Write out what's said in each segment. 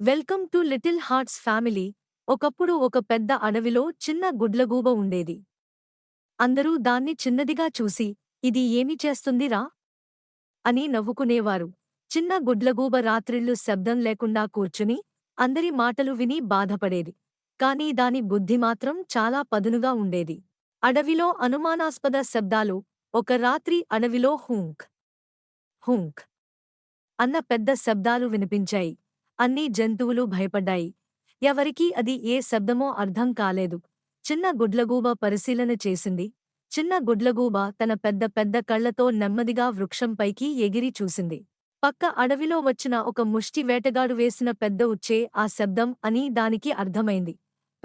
Welcome to little hearts family. ఒకప్పుడు ఒక పెద్ద అడవిలో చిన్న గుడ్లగూబ ఉండేది. అందరూ దాన్ని చిన్నదిగా చూసి ఇది ఏమి చేస్తుందిరా అని నవ్వుకునేవారు. చిన్న గుడ్లగూబ రాత్రిళ్ళు శబ్దం లేకుండా కూర్చుని అందరి మాటలు విని బాధపడేది. కాని దాని బుద్ధి మాత్రం చాలా పదునుగా ఉండేది. అడవిలో అనుమానాస్పద శబ్దాలు ఒక రాత్రి అడవిలో హూంక్ హూంక్ అన్న పెద్ద శబ్దాలు వినిపించాయి. అన్ని జంతువులు భయపడ్డాయి. ఎవరికీ అది ఏ శబ్దమో అర్థం కాలేదు. చిన్న గుడ్లగూబ పరిశీలన చేసింది. చిన్న గుడ్లగూబ తన పెద్ద పెద్ద కళ్ళతో నెమ్మదిగా వృక్షంపైకి ఎగిరి చూసింది. పక్క అడవిలో వచ్చిన ఒక ముష్టి వేటగాడు వేసిన పెద్ద ఉచ్చే ఆ శబ్దం అని దానికి అర్థమైంది.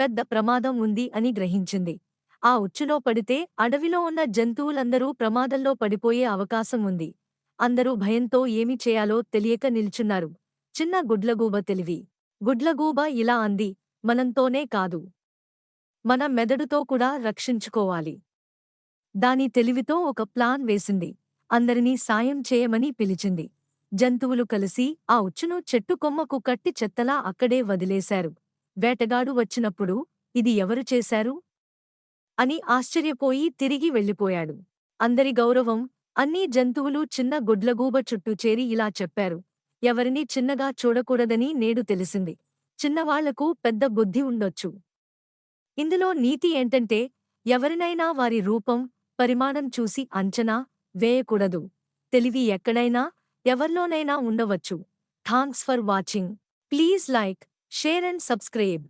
పెద్ద ప్రమాదం ఉంది అని గ్రహించింది. ఆ ఉచ్చులో పడితే అడవిలో ఉన్న జంతువులందరూ ప్రమాదంలో పడిపోయే అవకాశం ఉంది. అందరూ భయంతో ఏమి చేయాలో తెలియక నిల్చున్నారు. చిన్న గుడ్లగూబ తెలివి. గుడ్లగూబ ఇలా అంది మనంతోనే కాదు. మన మెదడుతో కూడా రక్షించుకోవాలి. దాని తెలివితో ఒక ప్లాన్ వేసింది. అందరినీ సాయం చేయమని పిలిచింది. జంతువులు కలిసి ఆ ఉచ్చును చెట్టు కొమ్మకు కట్టి చెత్తలా అక్కడే వదిలేశారు. వేటగాడు వచ్చినప్పుడు ఇది ఎవరు చేశారు? అని ఆశ్చర్యపోయి తిరిగి వెళ్ళిపోయాడు. అందరి గౌరవం అన్నీ జంతువులు చిన్న గుడ్లగూబ చుట్టూ చేరి ఇలా చెప్పారు. ఎవరినీ చిన్నగా చూడకూడదని నేడు తెలిసింది. చిన్నవాళ్ళకు పెద్ద బుద్ధి ఉండొచ్చు. ఇందులో నీతి ఏంటంటే ఎవరినైనా వారి రూపం పరిమాణం చూసి అంచనా వేయకూడదు. తెలివి ఎక్కడైనా ఎవర్లోనైనా ఉండవచ్చు. Thanks for watching. Please like share and subscribe.